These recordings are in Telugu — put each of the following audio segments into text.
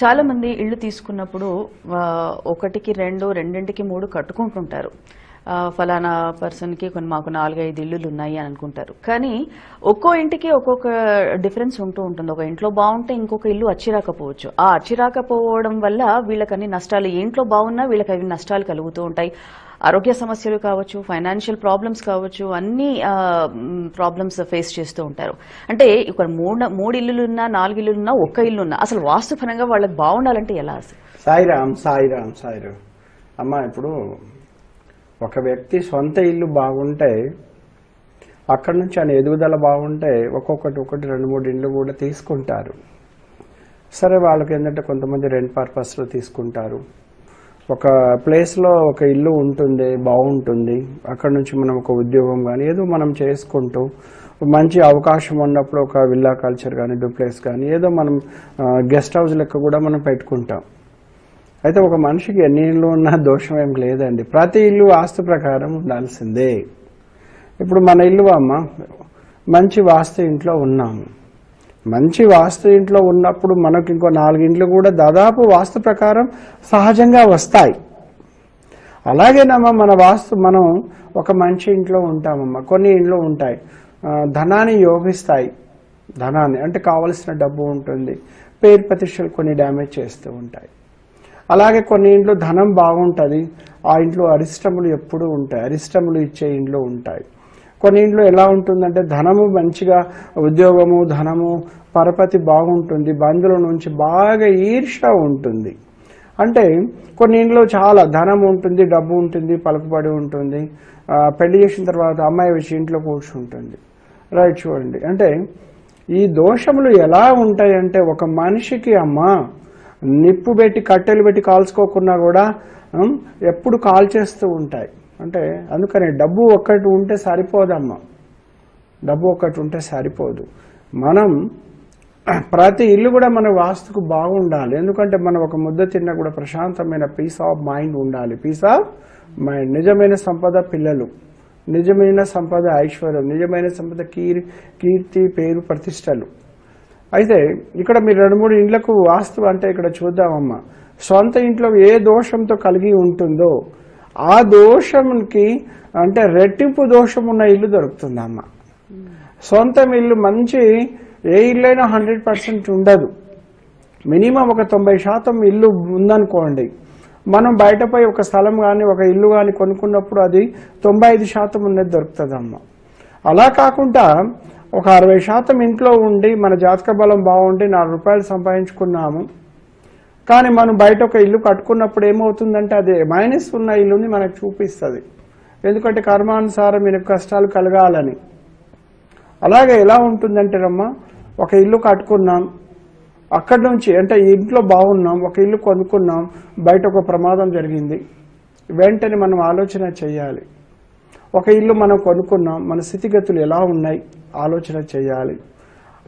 చాలా మంది ఇళ్ళు తీసుకున్నప్పుడు ఒకటికి రెండు రెండింటికి మూడు కట్టుకుంటుంటారు. ఫలానా పర్సన్కి కొన్ని మాకు నాలుగైదు ఇల్లులు ఉన్నాయి అని అనుకుంటారు. కానీ ఒక్కో ఇంటికి ఒక్కొక్క డిఫరెన్స్ ఉంటూ ఉంటుంది. ఒక ఇంట్లో బాగుంటే ఇంకొక ఇల్లు అచ్చిరాకపోవచ్చు ఆ అచ్చిరాకపోవడం వల్ల వీళ్ళకన్ని నష్టాలు ఇంట్లో బాగున్నా వీళ్ళకి అవి నష్టాలు కలుగుతూ ఉంటాయి. ఆరోగ్య సమస్యలు కావచ్చు ఫైనాన్షియల్ ప్రాబ్లమ్స్ కావచ్చు అన్ని ప్రాబ్లమ్స్ ఫేస్ చేస్తూ ఉంటారు. అంటే ఇక్కడ మూడు మూడు ఇల్లులున్నా నాలుగు ఇల్లులున్నా ఒక్క ఇల్లున్నా అసలు వాస్తుపరంగా వాళ్ళకి బాగుండాలంటే ఎలా అసలు? సాయిరామ్ సాయిరామ్ సాయిరామ్. అమ్మ ఇప్పుడు ఒక వ్యక్తి సొంత ఇల్లు బాగుంటే అక్కడ నుంచి ఆయన ఎదుగుదల బాగుంటే ఒక్కొక్కటి ఒకటి రెండు మూడు ఇండ్లు కూడా తీసుకుంటారు. సరే వాళ్ళకి ఏంటంటే కొంతమంది రెంట్ పర్పస్లో తీసుకుంటారు. ఒక ప్లేస్లో ఒక ఇల్లు ఉంటుంది బాగుంటుంది. అక్కడ నుంచి మనం ఒక ఉద్యోగం కానీ ఏదో మనం చేసుకుంటూ మంచి అవకాశం ఉన్నప్పుడు ఒక విల్లా కల్చర్ కానీ డూప్లెక్స్ కానీ ఏదో మనం గెస్ట్ హౌస్ లెక్క కూడా మనం పెట్టుకుంటాం. అయితే ఒక మనిషికి ఎన్ని ఇళ్ళు ఉన్నా దోషం ఏం లేదండి. ప్రతి ఇల్లు వాస్తు ప్రకారం ఉండాల్సిందే. ఇప్పుడు మన ఇల్లు అమ్మ మంచి వాస్తు ఇంట్లో ఉన్నాము. మంచి వాస్తు ఇంట్లో ఉన్నప్పుడు మనకు ఇంకో నాలుగింట్లు కూడా దాదాపు వాస్తు ప్రకారం సహజంగా వస్తాయి. అలాగేనమ్మా మన వాస్తు మనం ఒక మంచి ఇంట్లో ఉంటామమ్మా. కొన్ని ఇంట్లో ఉంటాయి. ధనాన్ని యోగిస్తాయి. ధనాన్ని అంటే కావలసిన డబ్బు ఉంటుంది. పేరు ప్రతిష్టలు కొన్ని డ్యామేజ్ చేస్తూ ఉంటాయి. అలాగే కొన్ని ఇంట్లో ధనం బాగుంటుంది. ఆ ఇంట్లో అరిష్టములు ఎప్పుడూ ఉంటాయి. అరిష్టములు ఇచ్చే ఇంట్లో ఉంటాయి. కొన్ని ఇంట్లో ఎలా ఉంటుందంటే ధనము మంచిగా ఉద్యోగము ధనము పరపతి బాగుంటుంది బంధువుల నుంచి బాగా ఈర్ష ఉంటుంది. అంటే కొన్ని ఇంట్లో చాలా ధనం ఉంటుంది డబ్బు ఉంటుంది పలుకుబడి ఉంటుంది. పెళ్ళి చేసిన తర్వాత అమ్మాయి వచ్చి ఇంట్లో కూర్చుంటుంది. రైట్ చూడండి. అంటే ఈ దోషములు ఎలా ఉంటాయంటే ఒక మనిషికి అమ్మ నిప్పు పెట్టి కట్టెలు పెట్టి కాల్చుకోకున్నా కూడా ఎప్పుడు కాల్చేస్తూ ఉంటాయి. అంటే అందుకని డబ్బు ఒక్కటి ఉంటే సరిపోదమ్మా. డబ్బు ఒక్కటి ఉంటే సరిపోదు. మనం ప్రతి ఇల్లు కూడా మన వాస్తుకు బాగుండాలి. ఎందుకంటే మనం ఒక ముద్ద తిన్నా కూడా ప్రశాంతమైన పీస్ ఆఫ్ మైండ్ ఉండాలి. పీస్ ఆఫ్ మైండ్ నిజమైన సంపద పిల్లలు. నిజమైన సంపద ఐశ్వర్యం. నిజమైన సంపద కీర్ కీర్తి పేరు ప్రతిష్టలు. అయితే ఇక్కడ మీరు రెండు మూడు ఇండ్లకు వాస్తు అంటే ఇక్కడ చూద్దామమ్మా. సొంత ఇంట్లో ఏ దోషంతో కలిగి ఉంటుందో ఆ దోషంకి అంటే రెట్టింపు దోషం ఉన్న ఇల్లు దొరుకుతుందమ్మా. సొంతం ఇల్లు మంచి ఏ ఇల్లైనా హండ్రెడ్ పర్సెంట్ ఉండదు. మినిమం ఒక తొంభై శాతం ఇల్లు ఉందనుకోండి. మనం బయటపై ఒక స్థలం కానీ ఒక ఇల్లు కానీ కొనుక్కున్నప్పుడు అది తొంభై ఐదు శాతం ఉన్నది దొరుకుతుందమ్మ. అలా కాకుండా ఒక అరవై శాతం ఇంట్లో ఉండి మన జాతక బలం బాగుండి నాలుగు రూపాయలు సంపాదించుకున్నాము. కానీ మనం బయట ఒక ఇల్లు కట్టుకున్నప్పుడు ఏమవుతుందంటే అది మైనస్ ఉన్న ఇల్లుని మనకు చూపిస్తుంది. ఎందుకంటే కర్మానుసారం మీకు కష్టాలు కలగాలని. అలాగే ఎలా ఉంటుందంటేనమ్మా ఒక ఇల్లు కట్టుకున్నాం. అక్కడి నుంచి అంటే ఈ ఇంట్లో బాగున్నాం ఒక ఇల్లు కొనుక్కున్నాం బయట ఒక ప్రమాదం జరిగింది. వెంటనే మనం ఆలోచన చేయాలి. ఒక ఇల్లు మనం కొనుక్కున్నాం మన స్థితిగతులు ఎలా ఉన్నాయి ఆలోచన చేయాలి.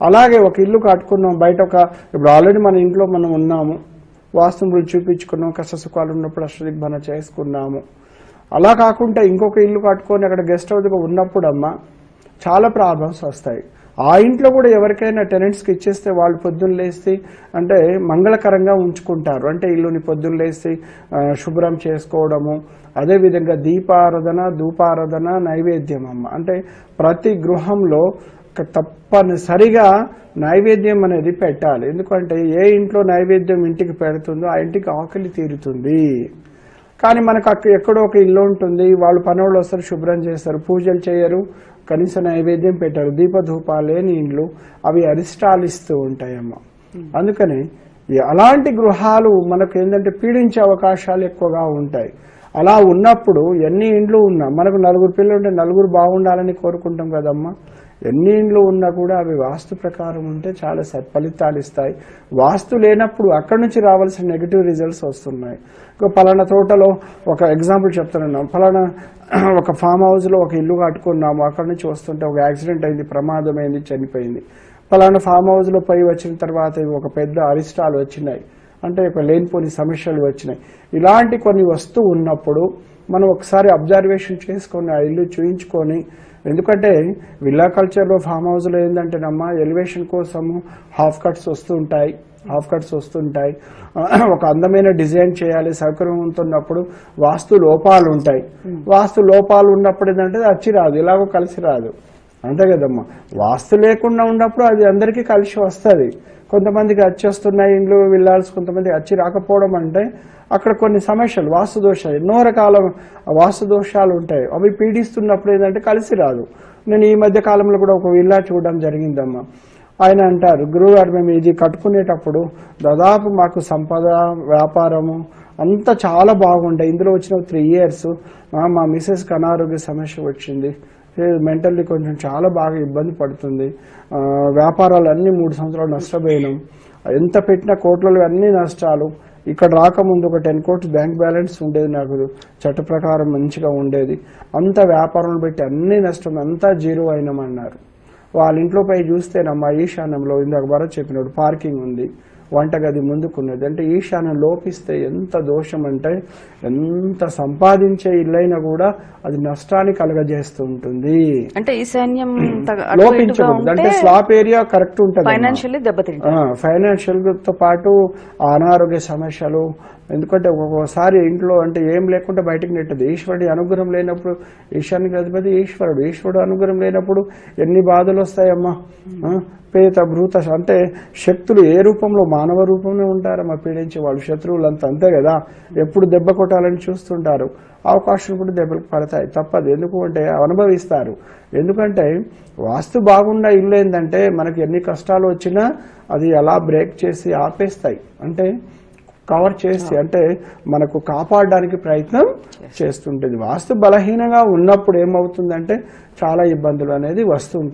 అలాగే ఒక ఇల్లు కట్టుకున్నాం బయట ఒక ఇప్పుడు ఆల్రెడీ మన ఇంట్లో మనం ఉన్నాము. వాస్తువులు చూపించుకున్నాం కష్ట సుఖాలు ఉన్నప్పుడు అష్టదిగ్భన చేసుకున్నాము. అలా కాకుండా ఇంకొక ఇల్లు కట్టుకొని అక్కడ గెస్ట్ హౌస్గా ఉన్నప్పుడమ్మా చాలా ప్రాబ్లమ్స్ వస్తాయి. ఆ ఇంట్లో కూడా ఎవరికైనా టెనెంట్స్కి ఇచ్చేస్తే వాళ్ళు పొద్దున్న లేసి అంటే మంగళకరంగా ఉంచుకుంటారు. అంటే ఇల్లుని పొద్దున్న లేసి శుభ్రం చేసుకోవడము అదేవిధంగా దీపారాధన ధూపారాధన నైవేద్యం అమ్మ. అంటే ప్రతి గృహంలో తప్పనిసరిగా నైవేద్యం అనేది పెట్టాలి. ఎందుకంటే ఏ ఇంట్లో నైవేద్యం ఇంటికి పెడుతుందో ఆ ఇంటికి ఆకలి తీరుతుంది. కానీ మనకు అక్క ఎక్కడో ఒక ఇల్లు ఉంటుంది. వాళ్ళు పనులు వస్తారు శుభ్రం చేస్తారు పూజలు చేయరు. కనీస నైవేద్యం పెట్టారు. దీపధూపాలు లేని ఇండ్లు అవి అరిష్టాలు ఇస్తూ ఉంటాయమ్మ అందుకని ఈ అలాంటి గృహాలు మనకు ఏంటంటే పీడించే అవకాశాలు ఎక్కువగా ఉంటాయి. అలా ఉన్నప్పుడు ఎన్ని ఇండ్లు ఉన్నా మనకు నలుగురు పిల్లలు ఉంటే నలుగురు బాగుండాలని కోరుకుంటాం కదమ్మా. ఎన్ని ఇండ్లు ఉన్నా కూడా అవి వాస్తు ప్రకారం ఉంటే చాలా సత్ఫలితాలు ఇస్తాయి. వాస్తు లేనప్పుడు అక్కడి నుంచి రావాల్సిన నెగిటివ్ రిజల్ట్స్ వస్తున్నాయి. పలానా తోటలో ఒక ఎగ్జాంపుల్ చెప్తున్నాం పలానా ఒక ఫామ్ హౌస్లో ఒక ఇల్లు కట్టుకున్నాము. అక్కడి నుంచి వస్తుంటే ఒక యాక్సిడెంట్ అయింది ప్రమాదమైంది చనిపోయింది. పలానా ఫామ్ హౌస్లో పై వచ్చిన తర్వాత ఒక పెద్ద అరిష్టాలు వచ్చినాయి. అంటే ఒక లేనిపోని సమస్యలు వచ్చినాయి. ఇలాంటి కొన్ని వస్తువు ఉన్నప్పుడు మనం ఒకసారి అబ్జర్వేషన్ చేసుకొని ఆ ఇల్లు చూయించుకొని ఎందుకంటే విల్లా కల్చర్లో ఫామ్ హౌస్లో ఏంటంటేనమ్మా ఎలివేషన్ కోసము హాఫ్ కట్స్ వస్తూ ఉంటాయి. హాఫ్ కట్స్ వస్తుంటాయి ఒక అందమైన డిజైన్ చేయాలి సౌకర్యం ఉంటున్నప్పుడు వాస్తు లోపాలు ఉంటాయి. వాస్తు లోపాలు ఉన్నప్పుడు ఏంటంటే అచ్చి రాదు ఇలాగో కలిసి రాదు. అంతే కదమ్మా. వాస్తు లేకుండా ఉన్నప్పుడు అది అందరికీ కలిసి వస్తుంది. కొంతమందికి అచ్చి వస్తున్నాయి ఇండ్లు వెళ్ళాల్సి కొంతమందికి అచ్చి రాకపోవడం అంటే అక్కడ కొన్ని సమస్యలు వాస్తు దోషాలు ఎన్నో రకాల వాస్తు దోషాలు ఉంటాయి. అవి పీడిస్తున్నప్పుడు ఏంటంటే కలిసి రాదు. నేను ఈ మధ్య కాలంలో కూడా ఒక విల్లా చూడడం జరిగిందమ్మా. ఆయన అంటారు గురువుగారు మేము ఇది కట్టుకునేటప్పుడు దాదాపు మాకు సంపద వ్యాపారము అంతా చాలా బాగుండే. ఇందులో వచ్చిన త్రీ ఇయర్స్ మా మిసెస్కి అనారోగ్య సమస్య వచ్చింది. మెంటల్లీ కొంచెం చాలా బాగా ఇబ్బంది పడుతుంది. వ్యాపారాలు అన్ని మూడు సంవత్సరాలు నష్టపోయినాం. ఎంత పెట్టినా కోట్లలో అన్ని నష్టాలు. ఇక్కడ రాకముందు ఒక టెన్ కోట్స్ బ్యాంక్ బ్యాలెన్స్ ఉండేది నాకు. చట్ట ప్రకారం మంచిగా ఉండేది. అంత వ్యాపారాలు పెట్టి అన్ని నష్టం అంతా జీరో అయినామన్నారు. వాళ్ళ ఇంట్లో పై చూస్తేనమ్మా ఈశాన్యంలో ఇందాక భరత్ చెప్పినప్పుడు పార్కింగ్ ఉంది. వంటగది ముందుకున్నది. అంటే ఈశాన్యం లోపిస్తే ఎంత దోషం అంటే ఎంత సంపాదించే ఇల్లైనా కూడా అది నష్టాన్ని కలగజేస్తూ ఉంటుంది అంటే ఈశాన్యం లోపించకూడదు. అంటే స్లాప్ ఏరియా కరెక్ట్ ఉంటుంది దెబ్బతింటారు ఫైనాన్షియల్తో పాటు అనారోగ్య సమస్యలు ఎందుకంటే ఒక్కొక్కసారి ఇంట్లో అంటే ఏం లేకుండా బయటకు నెట్టదు. ఈశ్వరుడి అనుగ్రహం లేనప్పుడు ఈశాన్య అధిపతి ఈశ్వరుడు ఈశ్వరుడు అనుగ్రహం లేనప్పుడు ఎన్ని బాధలు వస్తాయమ్మా? పేత భృత అంటే శక్తులు ఏ రూపంలో మానవ రూపంలో ఉంటారమ్మా? పీడించే వాళ్ళు శత్రువులు అంతా అంతే కదా? ఎప్పుడు దెబ్బ కొట్టాలని చూస్తుంటారు. అవకాశం కూడా దెబ్బలు పడతాయి. తప్పదు. ఎందుకు అంటే అనుభవిస్తారు. ఎందుకంటే వాస్తు బాగున్న ఇల్లు ఏంటంటే మనకి ఎన్ని కష్టాలు వచ్చినా అది ఎలా బ్రేక్ చేసి ఆపేస్తాయి. అంటే కవర్ చేసి అంటే మనకు కాపాడడానికి ప్రయత్నం చేస్తుంటుంది. వాస్తు బలహీనంగా ఉన్నప్పుడు ఏమవుతుందంటే చాలా ఇబ్బందులు అనేది వస్తుంటాయి